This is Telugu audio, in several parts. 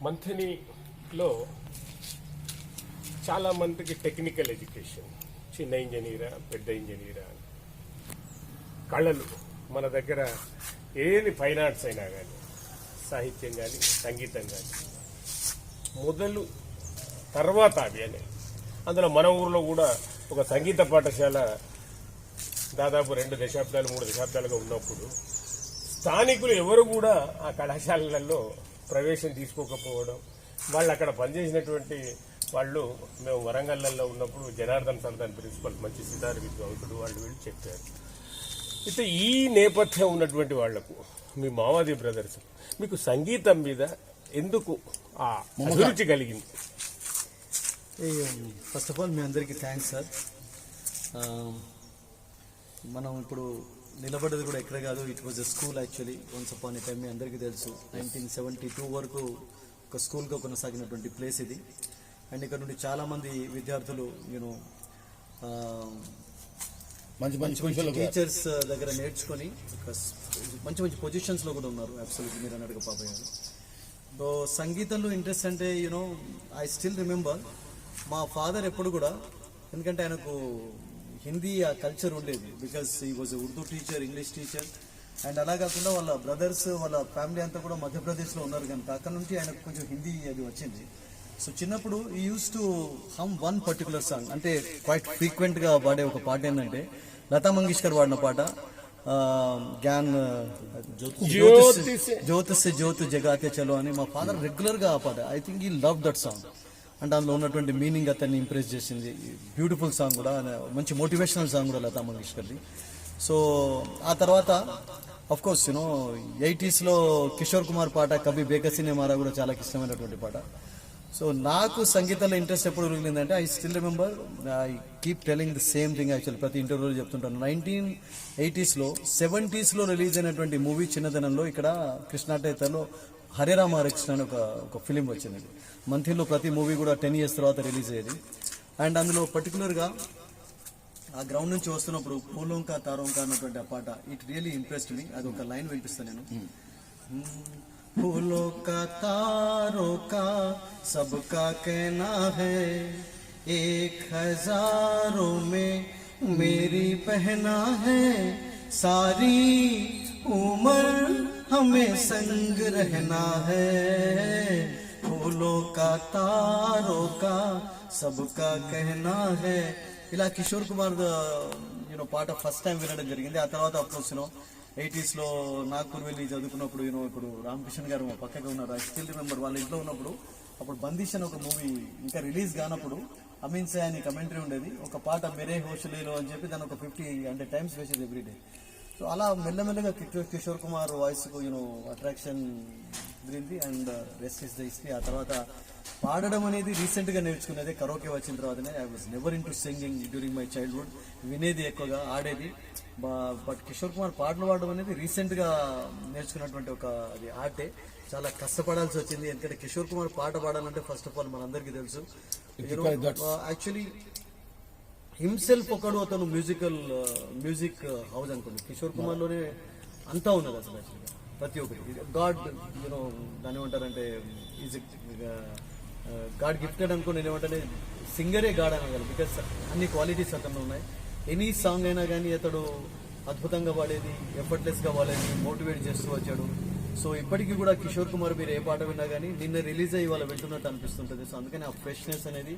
మంథనిలో చాలా మందికి టెక్నికల్ ఎడ్యుకేషన్ చిన్న ఇంజనీరా పెద్ద ఇంజనీరా అని. కళలు మన దగ్గర ఏది ఫైన్ ఆర్ట్స్ అయినా కానీ సాహిత్యం కానీ సంగీతం కానీ మొదలు తర్వాత అవి అని అందులో మన ఊర్లో కూడా ఒక సంగీత పాఠశాల దాదాపు రెండు దశాబ్దాలు మూడు దశాబ్దాలుగా ఉన్నప్పుడు స్థానికులు ఎవరు కూడా ఆ కళాశాలలలో ప్రవేశం తీసుకోకపోవడం వాళ్ళు అక్కడ పనిచేసినటువంటి వాళ్ళు మేము వరంగల్లో ఉన్నప్పుడు జనార్దన్ సర్దాన్ ప్రిన్సిపల్ మంచి సితార్ విద్వాంసుడు వాళ్ళు వీళ్ళు చెప్పారు. అయితే ఈ నేపథ్యం ఉన్నటువంటి వాళ్ళకు మీ మావాది బ్రదర్స్ మీకు సంగీతం మీద ఎందుకు ఆ అభిరుచి కలిగింది? ఫస్ట్ ఆఫ్ ఆల్ మీ అందరికీ థ్యాంక్స్ సార్ మనం ఇప్పుడు నిలబడ్డది కూడా ఎక్కడ కాదు. It was a school actually once upon a time మీ అందరికీ తెలుసు. నైన్టీన్ సెవెంటీ టూ వరకు ఒక స్కూల్గా కొనసాగినటువంటి ప్లేస్ ఇది. అండ్ ఇక్కడ నుండి చాలా మంది విద్యార్థులు యూనో మంచి మంచి టీచర్స్ దగ్గర నేర్చుకొని ఒక మంచి మంచి పొజిషన్స్లో కూడా ఉన్నారు. అబ్సల్యూట్ మీరు అన్నట్టుగా పాప గారు. సో సంగీతంలో ఇంట్రెస్ట్ అంటే you know I still remember మా ఫాదర్ ఎప్పుడు కూడా ఎందుకంటే ఆయనకు హిందీ ఆ కల్చర్ ఉండేది. Because he was Urdu teacher English teacher and అలా కాకుండా వాళ్ళ బ్రదర్స్ వాళ్ళ ఫ్యామిలీ అంతా కూడా మధ్యప్రదేశ్లో ఉన్నారు కనుక అక్కడ నుంచి ఆయనకు కొంచెం హిందీ అది వచ్చింది. సో చిన్నప్పుడు he used to hum one particular song అంటే క్వైట్ ఫ్రీక్వెంట్గా పాడే ఒక పాట ఏంటంటే లతా మంగేష్కర్ పాడిన పాట జ్ఞాన్ జ్యోతి సే- జ్యోతిస్ జ్యోతి జగాతే చలో అని మా ఫాదర్ రెగ్యులర్గా ఆ పాట. I think he love that song అంటే అందులో ఉన్నటువంటి మీనింగ్ అతన్ని ఇంప్రెస్ చేసింది. బ్యూటిఫుల్ సాంగ్ కూడా మంచి మోటివేషనల్ సాంగ్ కూడా లతా మంగేష్కర్ది. సో ఆ తర్వాత అఫ్ కోర్స్ యూనో ఎయిటీస్లో కిషోర్ కుమార్ పాట కవి బేకసినే మారా కూడా చాలా ఇష్టమైనటువంటి పాట. సో నాకు సంగీతంలో ఇంట్రెస్ట్ ఎప్పుడు కలిగిందంటే I still remember I keep telling the same thing actual ప్రతి ఇంటర్వ్యూలో చెప్తుంటాను. నైన్టీన్ ఎయిటీస్లో సెవెంటీస్లో రిలీజ్ అయినటువంటి మూవీ చిన్నదనంలో ఇక్కడ కృష్ణాటేతలో హరే రామ హరే కృష్ణ అని ఒక ఒక ఫిలిం వచ్చింది మంత్లీలో ప్రతి మూవీ కూడా టెన్ ఇయర్స్ తర్వాత రిలీజ్ అయ్యేది అండ్ అందులో పర్టికులర్గా ఆ గ్రౌండ్ నుంచి వస్తున్నప్పుడు పూలోంకా తారోంకా అన్నటువంటి ఆ పాట ఇట్ రియలీ ఇంప్రెస్డ్ మీ అది ఒక లైన్ వినిపిస్తాను నేను फूलों का तारों का सबका कहना है एक हजारों में मेरी पहना है सारी उम्र हमें संग रहना है फूलों का तारों का सबका कहना है ఇలా కిషోర్ కుమార్ యూనో పాట ఫస్ట్ టైం వినడం జరిగింది ఆ తర్వాత అఫ్కోర్స్ యూనో ఎయిటీస్ లో నాగ్పూర్ వెళ్ళి చదువుకున్నప్పుడు యూనో ఇప్పుడు రామకృష్ణ గారు మా పక్కగా ఉన్నారు ఐ స్టిల్ రిమెంబర్ వాళ్ళ ఇంట్లో ఉన్నప్పుడు అప్పుడు బందిష్ అని ఒక మూవీ ఇంకా రిలీజ్ కానప్పుడు అమీన్ సే అని కమెంటరీ ఉండేది ఒక పాట మెరే హోషలేలో అని చెప్పి దాని ఒక ఫిఫ్టీ అంటే టైమ్స్ వేసేది ఎవ్రీడే సో అలా మెల్లమెల్లగా కిషోర్ కుమార్ వాయిస్కు యూనో అట్రాక్షన్ కుదిరింది and rest is the history ఆ తర్వాత పాడడం అనేది రీసెంట్గా నేర్చుకునేది కరోకే వచ్చిన తర్వాతనే. I was never into singing during my childhood వినేది ఎక్కువగా ఆడేది. బట్ కిషోర్ కుమార్ పాటలు పాడడం అనేది రీసెంట్గా నేర్చుకున్నటువంటి ఒక అది ఆర్టే. చాలా కష్టపడాల్సి వచ్చింది. ఎందుకంటే కిషోర్ కుమార్ పాట పాడాలంటే ఫస్ట్ ఆఫ్ ఆల్ మనందరికీ తెలుసు. యాక్చువల్లీ హిమ్సెల్ఫ్ ఒకడు అతను మ్యూజికల్ మ్యూజిక్ హౌస్ అనుకోండి కిషోర్ కుమార్లోనే అంతా ఉన్నది అసలు ప్రతి ఒక్కటి. గాడ్ యూనో దాని ఏమంటారంటే is uh, uh, God gifted అనుకో నేను ఏమంటే సింగరే గాడ్ అనగలను. బికాస్ అన్ని క్వాలిటీస్ అతను ఉన్నాయి. ఎనీ సాంగ్ అయినా కానీ అతడు అద్భుతంగా పాడేది ఎఫర్ట్లెస్గా పాడేది మోటివేట్ చేస్తూ వచ్చాడు. సో ఇప్పటికీ కూడా కిషోర్ కుమార్ మీరు ఏ పాట విన్నా కానీ నిన్న రిలీజ్ అయ్యి వాళ్ళ వింటున్నట్టు అనిపిస్తుంటుంది. సో అందుకని ఆ ఫ్రెష్నెస్ అనేది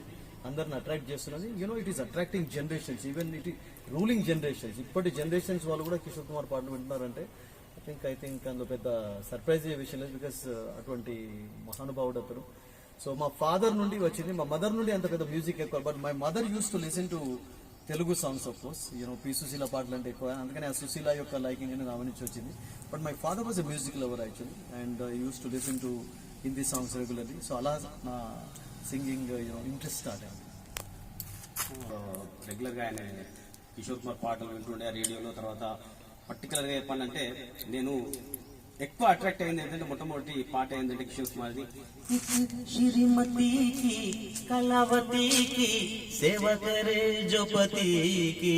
అందరిని అట్రాక్ట్ చేస్తున్నది. You know it is attracting generations even it ruling generations ఇప్పటి జనరేషన్స్ వాళ్ళు కూడా కిషోర్ కుమార్ పాటలు వింటున్నారంటే ఐ థింక్ ఐ థింక్ అందులో పెద్ద సర్ప్రైజ్ అయ్యే విషయం లేదు బికాస్ uh, అటువంటి మహానుభావుడు అతను. సో మా ఫాదర్ నుండి వచ్చింది. మా మదర్ నుండి అంత పెద్ద మ్యూజిక్ ఎక్కువ but my mother used to listen to Telugu songs of course you know P Susheela పాటలు అంటే ఎక్కువ. అందుకని ఆ సుశీల యొక్క లైకింగ్ అనేది ఆమె నుంచి వచ్చింది. But my father was a music lover actually and used to listen to Hindi songs regularly so అలా నా సింగింగ్ యూనో ఇంట్రెస్ట్ స్టార్ట్ అయింది రెగ్యులర్గా ఆయన కిషోర్ కుమార్ పాటలు వింటుండే రేడియోలో తర్వాత పర్టికులర్గా చెప్పాలంటే నేను ఎక్కువ అట్రాక్ట్ అయింది ఏంటంటే మొట్టమొదటి పాట ఏంటంటే కిషోర్ కుమార్ది श्रीमती की कलावती की सेवा करे जो पति की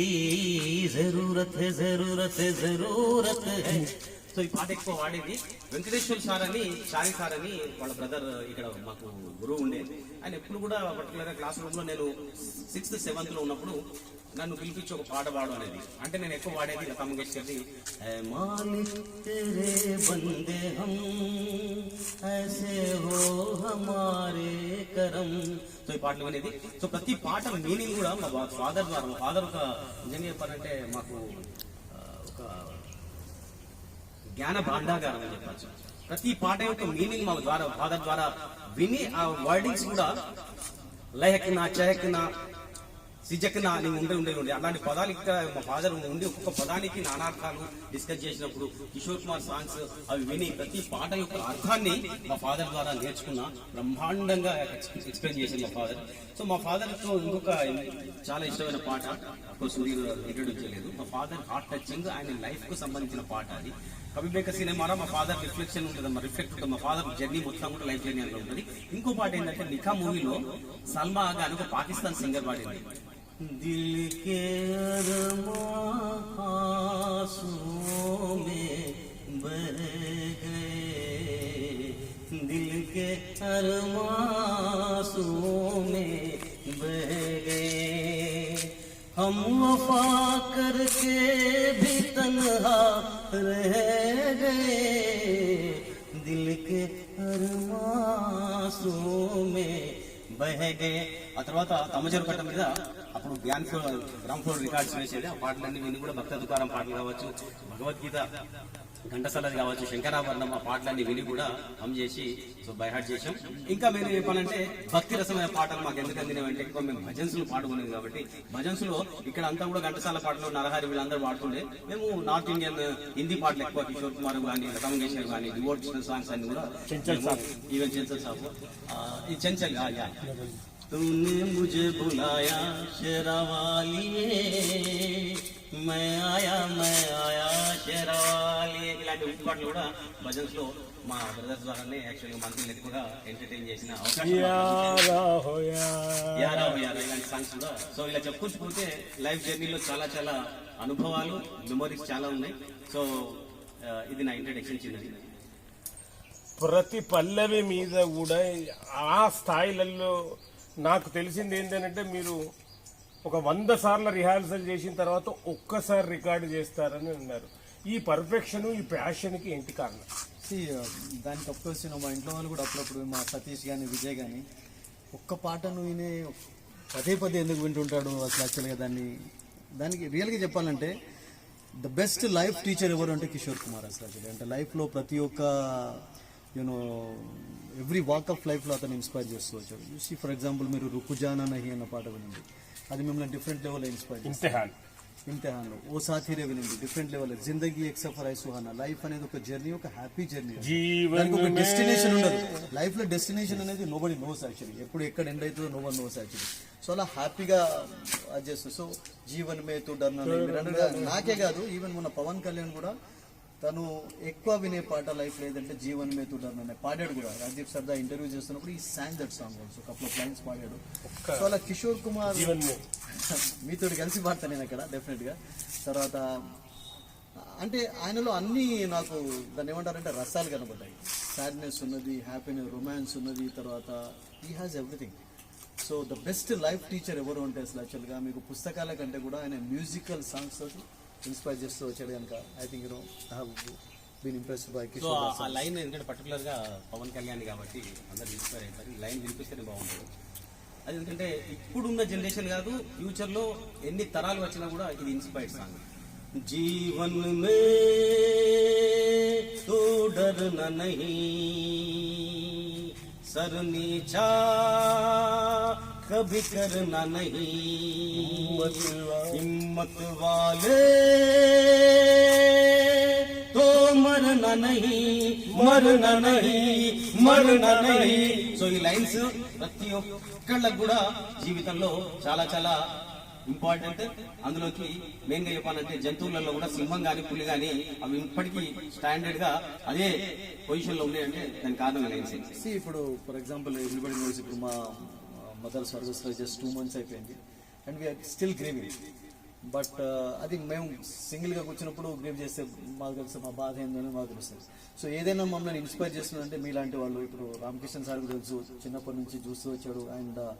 जरूरत है जरूरत है जरूरत है సో ఈ పాట ఎక్కువ వాడేది వెంకటేశ్వర సార్ అని షారి సార్ అని వాళ్ళ బ్రదర్ ఇక్కడ మాకు గురువు ఉండే ఆయన ఎప్పుడు కూడా పర్టికులర్గా క్లాస్ రూమ్లో నేను సిక్స్త్ సెవెంత్లో ఉన్నప్పుడు నన్ను పిలిపించి ఒక పాట పాడు అనేది. అంటే నేను ఎక్కువ వాడేది లతా మంగేష్కర్ది. బందే హమ్ ఐసే హో హమారే కరం. సో ఈ పాటలు అనేది సో ప్రతి పాట మీనింగ్ కూడా మా ఫాదర్ ద్వారా మా ఫాదర్ ఒక నిజంగా చెప్పాలంటే మాకు ఒక జ్ఞాన భాండాగారం అని చెప్పచ్చు. ప్రతి పాట యొక్క మీనింగ్ మా ద్వారా ఫాదర్ ద్వారా విని ఆ వర్డింగ్స్ కూడా లయక్నా చయక్నా సిజక్నా నేను ఉండే ఉండే ఉండే. అలాంటి పదాలు ఇక్కడ మా ఫాదర్ ఉండి ఒక్కొక్క పదానికి నానార్థాలు డిస్కస్ చేసినప్పుడు కిషోర్ కుమార్ సాంగ్స్ అవి విని ప్రతి పాట యొక్క అర్థాన్ని మా ఫాదర్ ద్వారా నేర్చుకున్న. బ్రహ్మాండంగా ఎక్స్ప్లెయిన్ చేసింది మా ఫాదర్. సో మా ఫాదర్తో ఇంకొక చాలా ఇష్టమైన పాట సూర్యుడు మీరు ఇంట్రడ్యూస్ చేయలేదు. మా ఫాదర్ హార్ట్ టచింగ్ ఆయన లైఫ్కు సంబంధించిన పాట అది. కవిబేక సినిమాలో మా ఫాదర్ రిఫ్లెక్షన్ ఉంటుంది మా రిఫ్లెక్ట్ ఉంటుంది. మా ఫాదర్ జర్నీ మొత్తం కూడా లైఫ్ జర్నీ అందులో ఉంటుంది ఇంకో పాట ఏంటంటే నిఖా మూవీలో సల్మా ఆగా అని ఒక పాకిస్తాన్ సింగర్ పాడింది. दिल के आंसुओं में बह गए दिल के अरमासुओं में बह गए हम वफा करके भी तन्हा रह गए दिल के अरमासुओं में बह गए आ तरह तमजर कट मीद అప్పుడు gramophone gramophone records వేసేది. ఆ పాటలన్నీ విని కూడా భక్త దుకారం పాటలు కావచ్చు భగవద్గీత ఘంటసలది కావచ్చు శంకరాభరణం ఆ పాటలన్నీ విని కూడా హమ్ చేసి సో బైహార్ట్ చేసాం ఇంకా మేము చెప్పాలంటే భక్తి రసమైన పాటలు మాకు ఎందుకు అందినవంటే ఎక్కువ మేము భజన్స్ పాడుకునేది కాబట్టి భజన్స్లో ఇక్కడ అంతా కూడా ఘంటసాల పాటలు నరహరి వీళ్ళందరూ పాడుతుండే. మేము నార్త్ ఇండియన్ హిందీ పాటలు ఎక్కువ కిషోర్ కుమార్ కానీ లతా మంగేష్కర్ కానీ డివోషనల్ సాంగ్స్ అన్ని కూడా ఈవెన్ చెంచల్ సాబ్ ఈ చెంచల్ तुमने मुझे बुलाया शेरा वालिए मैं आया मैं आया शेरा वालिए ఇలాంటి ఉప్పుపాట్లు కూడా భజన్స్ మా బ్రదర్స్ ద్వారానే యాక్చువల్గా మంత్రులు కూడా ఎంటర్టైన్ చేసిన అవకాశం యారా ఇలాంటి సాంగ్స్ కూడా. సో ఇలా చెప్పుకుంటూ లైఫ్ జర్నీలో చాలా చాలా అనుభవాలు మెమొరీస్ చాలా ఉన్నాయి. సో ఇది నా ఇంట్రడక్షన్ చిన్నది. ప్రతి పల్లవి మీద కూడా ఆ స్థాయిలలో నాకు తెలిసింది ఏంటంటే మీరు ఒక వంద సార్లు రిహార్సల్ చేసిన తర్వాత ఒక్కసారి రికార్డు చేస్తారని అన్నారు. ఈ పర్ఫెక్షన్ ఈ ప్యాషన్కి ఏంటి కారణం? దానికి అఫ్కోర్స్ మా ఇంట్లో వాళ్ళు కూడా అప్పుడప్పుడు మా సతీష్ కానీ విజయ్ కానీ ఒక్క పాటను వినే పదే పదే ఎందుకు వింటుంటాడు అసలు యాక్చువల్గా దాన్ని? దానికి రియల్గా చెప్పాలంటే ద బెస్ట్ లైఫ్ టీచర్ ఎవరు అంటే కిషోర్ కుమార్ అసలు అంటే లైఫ్లో ప్రతి ఒక్క యూనో ఎవ్రీ వాక్ ఆఫ్ లైఫ్లో అతను ఇన్స్పైర్ చేస్తూ వచ్చాడు. చూసి ఫర్ ఎగ్జాంపుల్ మీరు రుకుజానా నహి అన్న పాట వినండి. అది మిమ్మల్ని డిఫరెంట్ లెవెల్లో ఇన్స్పైర్ ఇంతహాన్. ఇమ్తిహాన్లో ఓ సాథీరే వినండి డిఫరెంట్ లెవెల్ జిందగీ ఎక్ సఫర్ ఐ సుహానా. లైఫ్ అనేది ఒక జర్నీ ఒక హ్యాపీ జర్నీ దానికి ఒక డెస్టినేషన్ ఉండదు. లైఫ్లో డెస్టినేషన్ అనేది నోబడి నోస్ యాక్చువల్లీ ఎప్పుడు ఎక్కడ ఎండ్ అవుతుందో no one knows actually so అలా హ్యాపీగా అది చేస్తుంది సో జీవన్ మే తు అన్నట్టుగా నాకే కాదు ఈవెన్ మన పవన్ కళ్యాణ్ కూడా తను ఎక్కువ వినే పాట లైఫ్ లేదంటే జీవన్ మే తు డర్నా నహీ. పాడాడు కూడా రాజీవ్ సర్దా ఇంటర్వ్యూ చేస్తున్నప్పుడు ఈ song that song also couple of lines పాడాడు సో అలా కిషోర్ కుమార్. మీతో కలిసి పాడతాను నేను అక్కడ డెఫినెట్గా తర్వాత అంటే ఆయనలో అన్ని నాకు దాన్ని ఏమంటారంటే రసాలు కనబడ్డాయి సాడ్నెస్ ఉన్నది హ్యాపీనెస్ రొమాన్స్ ఉన్నది తర్వాత he has everything so the best life teacher ఎవరు అంటే అసలు యాక్చువల్గా మీకు పుస్తకాల కంటే కూడా ఆయన మ్యూజికల్ సాంగ్స్ తోటి ఇన్స్పైర్ చేస్తూ వచ్చాడు కనుక I think you know I have been impressed by Kishore ఆ లైన్ ఎందుకంటే పర్టికులర్గా పవన్ కళ్యాణ్ కాబట్టి అందరు ఇన్స్పైర్ అయ్యారు ఈ లైన్ వినిపిస్తే బాగుంటుంది. అది ఎందుకంటే ఇప్పుడున్న జనరేషన్ కాదు ఫ్యూచర్లో ఎన్ని తరాలు వచ్చినా కూడా ఇది ఇన్స్పైర్ సాంగ్ జీవన్ మే తో డర్నా నహీ సర్ నీచా कभी करना नहीं हिम्मत वाले तो मरना नहीं मरना नहीं మరణ నహీ సో ఈ లైన్స్ ప్రతి ఒక్కళ్ళకు కూడా జీవితంలో చాలా చాలా ఇంపార్టెంట్ అందులోకి మెయిన్ గా చెప్పాలంటే జంతువులలో కూడా సింహం గాని పులి గాని అవి ఇప్పటికీ స్టాండర్డ్ గా అదే పొజిషన్ లో ఉన్నాయంటే దానికి కారణం లైన్స్ సి ఇప్పుడు ఫర్ ఎగ్జాంపుల్ ఎవ్రీబడి నోస్ ఇప్పుడు మా mother service just two months అయిపోయింది. And we're still grieving but అది మేము సింగిల్గా కూర్చున్నప్పుడు గ్రేవ్ చేస్తే మాకు తెలుసు మా బాధ ఏందని మాకు తెలుస్తుంది సో ఏదైనా మమ్మల్ని ఇన్స్పైర్ చేస్తుందంటే మీలాంటి వాళ్ళు ఇప్పుడు రామకృష్ణ సార్ తెలుసు చిన్నప్పటి నుంచి చూస్తూ వచ్చాడు. అండ్ uh,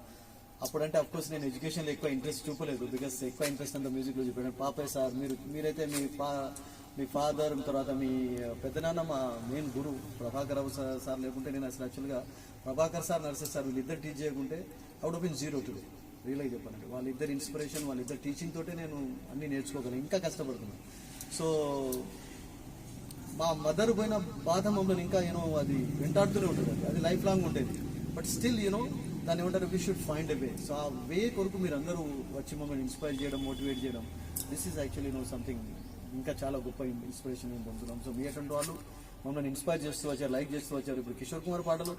అప్పుడంటే అఫ్ కోర్స్ నేను ఎడ్యుకేషన్లో ఎక్కువ ఇంట్రెస్ట్ చూపలేదు. బికాస్ ఎక్కువ ఇంట్రెస్ట్ అంతా మ్యూజిక్లో చూపాను పాపే సార్ మీరు మీరైతే మీ ఫా మీ ఫాదర్ తర్వాత మీ uh, పెద్దనాన్న మా మెయిన్ గురువు ప్రభాకర్ రావు సార్ సార్ లేకుంటే నేను అసలు యాక్చువల్గా ప్రభాకర్ సార్ నర్సెస్ సార్ వీళ్ళిద్దరు టీచ్ చేయకుంటే out of in zero today రియల్గా చెప్పాలంటే. వాళ్ళిద్దరు ఇన్స్పిరేషన్ వాళ్ళిద్దరు టీచింగ్ తోటే నేను అన్ని నేర్చుకోగలను. ఇంకా కష్టపడుతున్నాను. సో మా మదర్ పోయిన బాధ మమ్మల్ని ఇంకా ఏమో అది వెంటాడుతూనే ఉంటుంది అది. అది లైఫ్ లాంగ్ ఉండేది. బట్ స్టిల్ యూనో దాన్ని ఏమంటారు? We should find a way so ఆ వే కొరకు మీరు అందరూ వచ్చి మమ్మల్ని ఇన్స్పైర్ చేయడం మోటివేట్ చేయడం this is actually no something ఇంకా చాలా గొప్ప ఇన్స్పిరేషన్ మేము పొందుతున్నాం సో మీ అటువంటి వాళ్ళు మమ్మల్ని ఇన్స్పైర్ చేస్తూ వచ్చారు లైక్ చేస్తూ వచ్చారు. ఇప్పుడు కిషోర్ కుమార్ పాటలు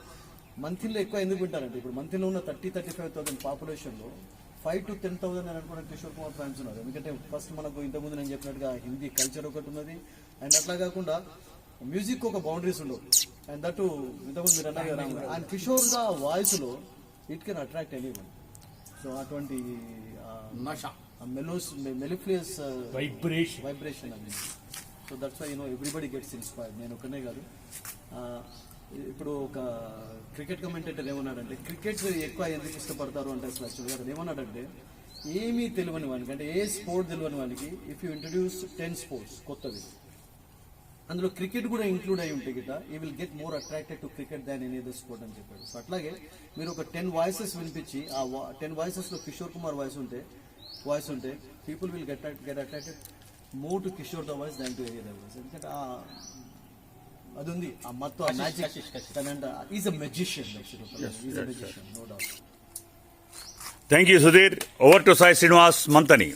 మంత్లీలో ఎక్కువ ఎందుకు వింటారంటే ఇప్పుడు మంత్లీలో ఉన్న థర్టీ థర్టీ ఫైవ్ థౌసండ్ పాపులేషన్లో ఫైవ్ టు టెన్ థౌసండ్ అని అనుకున్న కిషోర్ కుమార్ ఫ్యాన్స్ ఉన్నారు. ఎందుకంటే ఫస్ట్ మనకు ఇంతకుముందు నేను చెప్పినట్టుగా హిందీ కల్చర్ ఒకటి ఉన్నది. అండ్ అట్లా కాకుండా మ్యూజిక్ ఒక బౌండరీస్ ఉండవు. అండ్ దట్ ఇంతకుముందు మీరు అన్నారు అండ్ కిషోర్గా వాయిస్లో it can attract anyone so అటువంటి మెలోస్ మెలిఫ్లియస్ వైబ్రేషన్ వైబ్రేషన్ అది so that's why you know everybody gets inspired నేను ఒకనే కాదు. ఇప్పుడు ఒక క్రికెట్ కమెంటేటర్ ఏమన్నాడంటే క్రికెట్ ఎక్కువ ఎందుకు ఇష్టపడతారు? అంటే అసలు యాక్చువల్గా గారు ఏమన్నాడంటే ఏమీ తెలియని వానికి అంటే ఏ స్పోర్ట్ తెలియని వానికి if you introduce ten sports కొత్తవి అందులో క్రికెట్ కూడా ఇంక్లూడ్ అయి ఉంటే గిట్ట he will get more attracted to cricket than any other sport అని చెప్పాడు. సో అట్లాగే మీరు ఒక టెన్ వాయిసెస్ వినిపించి ఆ టెన్ వాయిసెస్లో కిషోర్ కుమార్ వాయిస్ ఉంటే వాయిస్ ఉంటే people will get get attracted more to Kishore the voice than to area voice ఎందుకంటే ఆ అది ఉంది ఆ మత్తు ఆ magic is a magician is a magician no doubt thank you Sudheer over to Sai Srinivas Manthani